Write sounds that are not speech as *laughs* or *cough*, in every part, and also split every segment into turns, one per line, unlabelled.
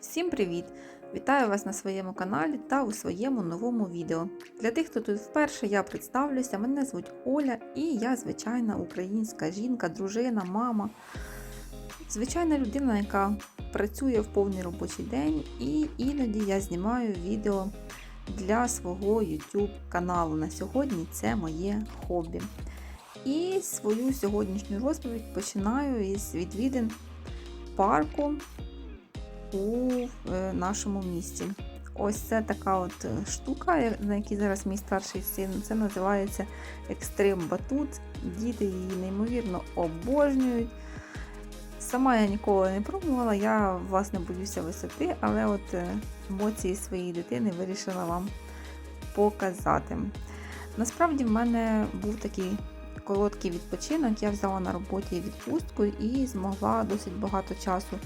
Всім привіт! Вітаю вас на своєму каналі та у своєму новому відео. Для тих, хто тут вперше, я представлюся, мене звуть Оля і я звичайна українська жінка, дружина, мама. Звичайна людина, яка працює в повний робочий день, і іноді я знімаю відео для свого YouTube каналу. На сьогодні це моє хобі. І свою сьогоднішню розповідь починаю із відвідин парку у е, нашому місті. Ось це така от е, штука, на якій зараз мій старший син. Це називається Екстрим Батут. Діти її неймовірно обожнюють. Сама я ніколи не пробувала, я власне боюся висоти, але от е, емоції своєї дитини вирішила вам показати. Насправді в мене був такий короткий відпочинок. Я взяла на роботі відпустку і змогла досить багато часу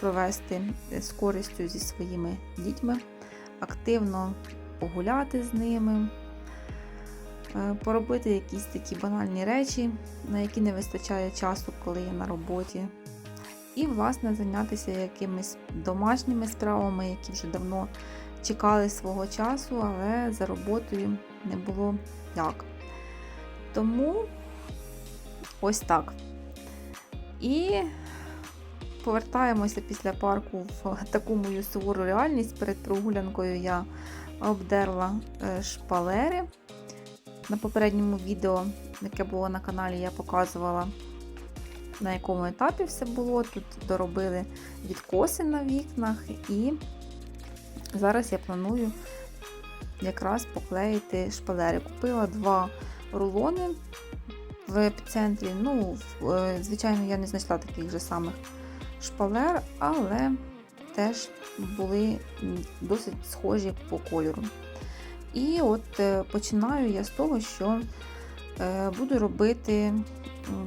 провести з користю зі своїми дітьми, активно погуляти з ними, е, поробити якісь такі банальні речі, на які не вистачає часу, коли я на роботі. І, власне, зайнятися якимись домашніми справами, які вже давно чекали свого часу, але за роботою не було як. Тому ось так. І повертаємося після парку в таку мою сувору реальність. Перед прогулянкою я обдерла е, шпалери. На попередньому відео, яке було на каналі, я показувала, на якому етапі все було. Тут доробили відкоси на вікнах, і зараз я планую якраз поклеїти шпалери. Купила два рулони в епіцентрі. Ну, е, звичайно, я не знайшла таких же самих шпалер, але теж були досить схожі по кольору. І от е, починаю я з того, що е, буду робити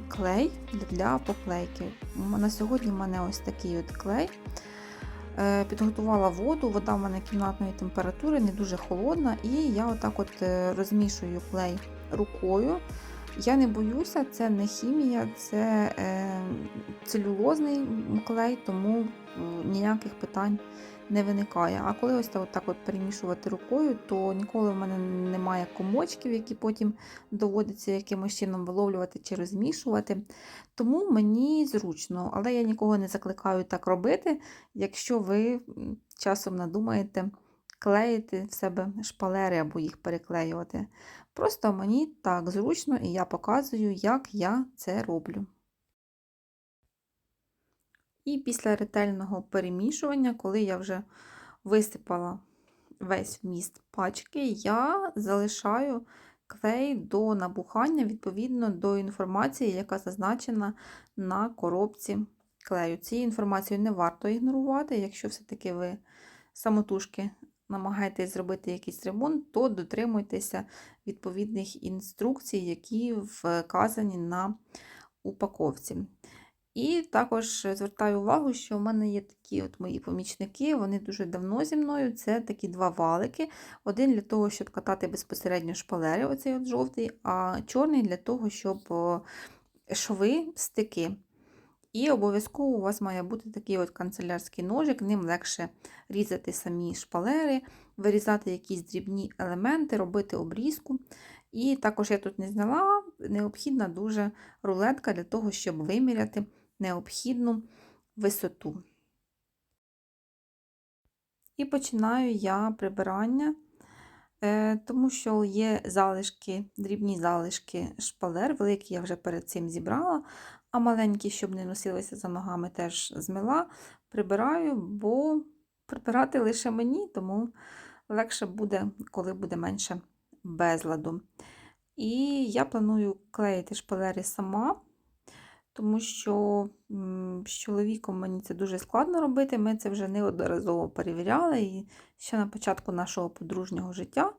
клей для поклейки. На сьогодні в мене ось такий от клей. Підготувала воду, вода в мене кімнатної температури, не дуже холодна, і я отак от розмішую клей рукою. Я не боюся, це не хімія, це е, целюлозний клей, тому ніяких питань не виникає. А коли ось так от перемішувати рукою, то ніколи в мене немає комочків, які потім доводиться якимось чином виловлювати чи розмішувати. Тому мені зручно, але я нікого не закликаю так робити, якщо ви часом надумаєте клеїти в себе шпалери або їх переклеювати. Просто мені так зручно, і я показую, як я це роблю. І після ретельного перемішування, коли я вже висипала весь вміст пачки, я залишаю клей до набухання відповідно до інформації, яка зазначена на коробці клею. Цією інформацією не варто ігнорувати, якщо все-таки ви самотужки намагаєтесь зробити якийсь ремонт, то дотримуйтеся відповідних інструкцій, які вказані на упаковці. І також звертаю увагу, що в мене є такі от мої помічники, вони дуже давно зі мною. Це такі два валики. Один для того, щоб катати безпосередньо шпалери, оцей от жовтий, а чорний для того, щоб шви стики. І обов'язково у вас має бути такий от канцелярський ножик, ним легше різати самі шпалери, вирізати якісь дрібні елементи, робити обрізку. І також я тут не зняла, необхідна дуже рулетка для того, щоб виміряти необхідну висоту. І починаю я прибирання, тому що є залишки, дрібні залишки шпалер, великі я вже перед цим зібрала, а маленькі, щоб не носилися за ногами, теж змила, прибираю, бо прибирати лише мені, тому легше буде, коли буде менше безладу. І я планую клеїти шпалери сама, тому що з чоловіком мені це дуже складно робити. Ми це вже неодноразово перевіряли і ще на початку нашого подружнього життя.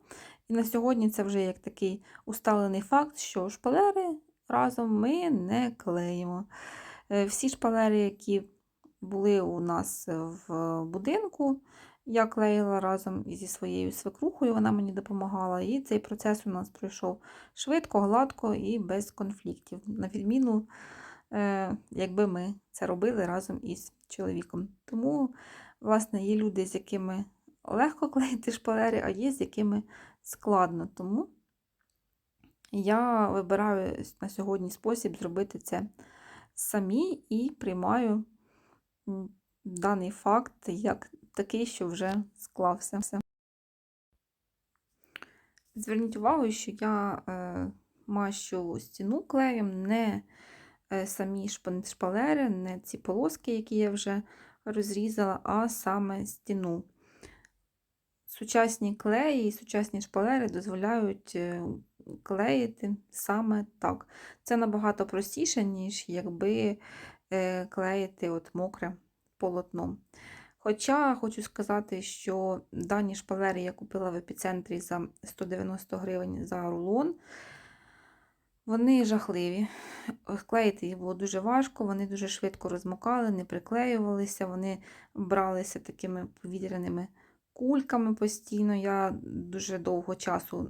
І на сьогодні це вже як такий усталений факт, що шпалери разом ми не клеїмо. Е, всі шпалери, які були у нас в будинку, я клеїла разом зі своєю свекрухою, вона мені допомагала. І цей процес у нас пройшов швидко, гладко і без конфліктів. На відміну, якби ми це робили разом із чоловіком. Тому Власне, є люди, з якими легко *laughs* клеїти шпалери, а є з якими складно. Тому я вибираю на сьогодні спосіб зробити це самі і приймаю даний факт як такий, що вже склався. Зверніть увагу, що я е, мащу стіну клеєм, не е, самі шпалери, не ці полоски, які я вже розрізала, а саме стіну. Сучасні клеї і сучасні шпалери дозволяють е, клеїти саме так. Це набагато простіше, ніж якби е, клеїти от мокре полотно. Хоча хочу сказати, що дані шпалери я купила в епіцентрі за 190 гривень за рулон. Вони жахливі. Клеїти їх було дуже важко, вони дуже швидко розмокали, не приклеювалися, вони бралися такими повітряними кульками постійно. Я дуже довго часу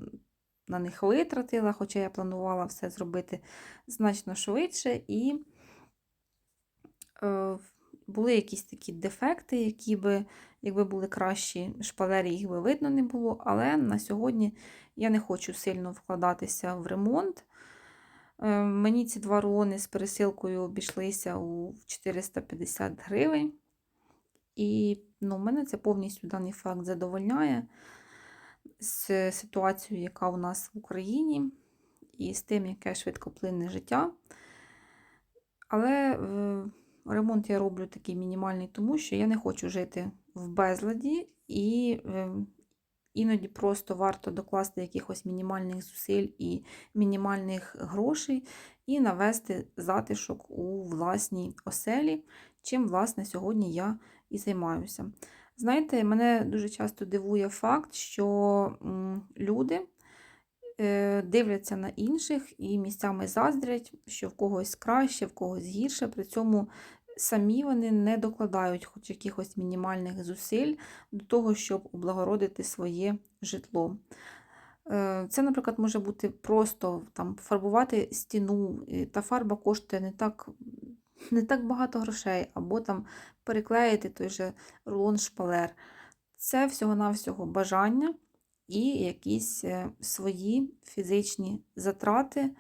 на них витратила, хоча я планувала все зробити значно швидше. І е, були якісь такі дефекти, які би, якби були кращі шпалери, їх би видно не було. Але на сьогодні я не хочу сильно вкладатися в ремонт. Е, Мені ці два рулони з пересилкою обійшлися у 450 гривень. І ну, мене це повністю даний факт задовольняє з ситуацією, яка у нас в Україні, і з тим, яке швидкоплинне життя. Але е, ремонт я роблю такий мінімальний, тому що я не хочу жити в безладі, і е, іноді просто варто докласти якихось мінімальних зусиль і мінімальних грошей, і навести затишок у власній оселі, чим, власне, сьогодні я і займаюся. Знаєте, мене дуже часто дивує факт, що люди е, дивляться на інших і місцями заздрять, що в когось краще, в когось гірше. При цьому самі вони не докладають хоч якихось мінімальних зусиль до того, щоб облагородити своє житло. Е, Це, наприклад, може бути просто там, фарбувати стіну, та фарба коштує не так, не так багато грошей, або там переклеїти той же рулон шпалер. Це всього-навсього бажання і якісь е, свої фізичні затрати,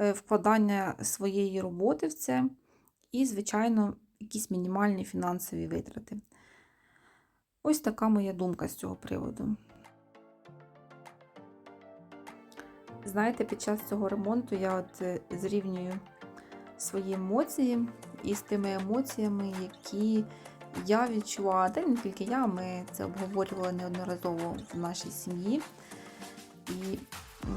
е, вкладання своєї роботи в це, і, звичайно, якісь мінімальні фінансові витрати. Ось така моя думка з цього приводу. Знаєте, під час цього ремонту я от е, зрівнюю свої емоції із тими емоціями, які я відчувала, та не тільки я, ми це обговорювали неодноразово в нашій сім'ї. І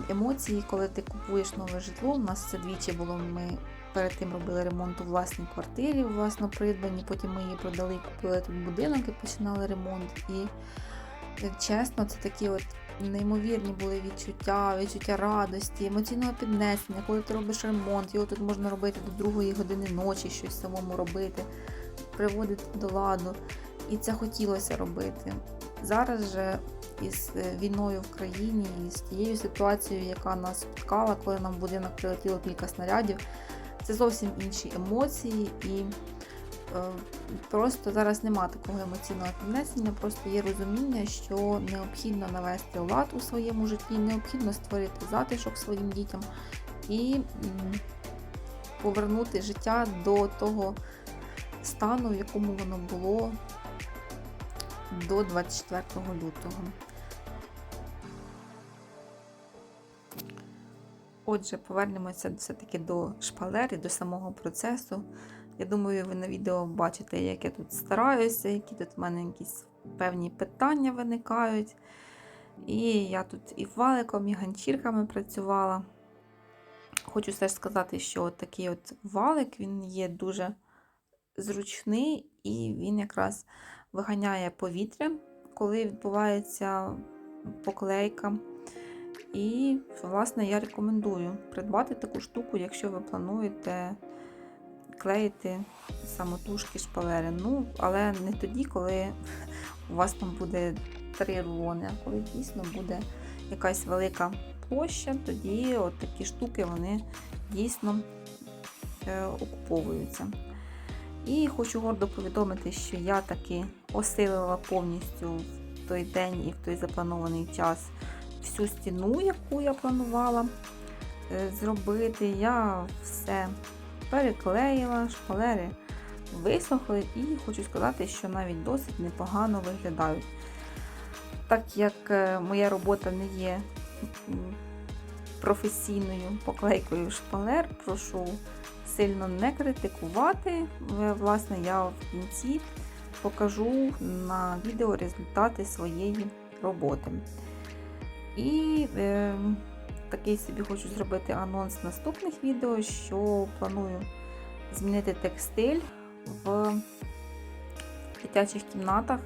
емоції, коли ти купуєш нове житло, у нас це двічі було. Ми перед тим робили ремонт у власній квартирі, власно придбані, потім ми її продали купили тут будинок і починали ремонт. І е, чесно, це такі от неймовірні були відчуття, відчуття радості, емоційного піднесення, коли ти робиш ремонт, його тут можна робити до другої години ночі, щось самому робити, приводити до ладу. І це хотілося робити. Зараз же із е, війною в країні, і з тією ситуацією, яка нас спіткала, коли нам в будинок прилетіло кілька снарядів, це зовсім інші емоції і е, просто зараз нема такого емоційного піднесення, просто є розуміння, що необхідно навести лад у своєму житті, необхідно створити затишок своїм дітям і м, повернути життя до того стану, в якому воно було до 24 лютого. Отже, повернемося все-таки до шпалери, до самого процесу. Я думаю, ви на відео бачите, як я тут стараюся, які тут в мене якісь певні питання виникають. І я тут і валиком, і ганчірками працювала. Хочу теж сказати, що от такий от валик він є дуже зручний і він якраз виганяє повітря, коли відбувається поклейка. І, власне, я рекомендую придбати таку штуку, якщо ви плануєте клеїти самотужки шпалери. Ну, але не тоді, коли у вас там буде три рулони, а коли дійсно буде якась велика площа, тоді от такі штуки вони дійсно е, окуповуються. І хочу гордо повідомити, що я таки осилила повністю в той день і в той запланований час всю стіну, яку я планувала е, зробити. Я все переклеїла, шпалери висохли і хочу сказати, що навіть досить непогано виглядають. Так як е, моя робота не є професійною поклейкою шпалер, прошу сильно не критикувати. Е, Власне, я в кінці покажу на відео результати своєї роботи. І е, такий собі хочу зробити анонс наступних відео, що планую змінити текстиль в дитячих кімнатах.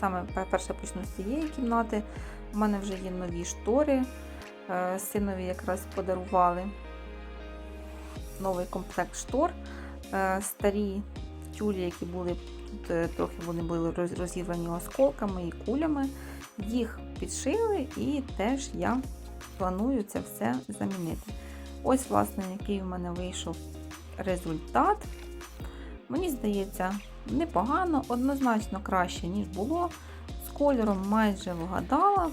Саме перше почну з цієї кімнати. У мене вже є нові штори. Е, Синові якраз подарували новий комплект штор. Е, Старі тюлі, які були тут е, трохи вони були розірвані осколками і кулями. Їх підшили і теж я планую це все замінити. Ось, власне, який у мене вийшов результат. Мені здається, непогано, однозначно краще, ніж було. З кольором майже вгадала.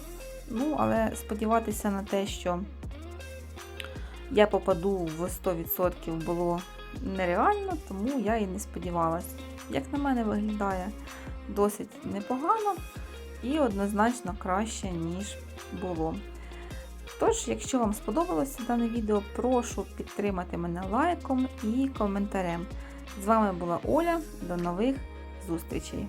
Ну, але сподіватися на те, що я попаду в 100% було нереально, тому я і не сподівалася. Як на мене, виглядає досить непогано і однозначно краще, ніж було. Тож, якщо вам сподобалося дане відео, прошу підтримати мене лайком і коментарем. З вами була Оля. До нових зустрічей!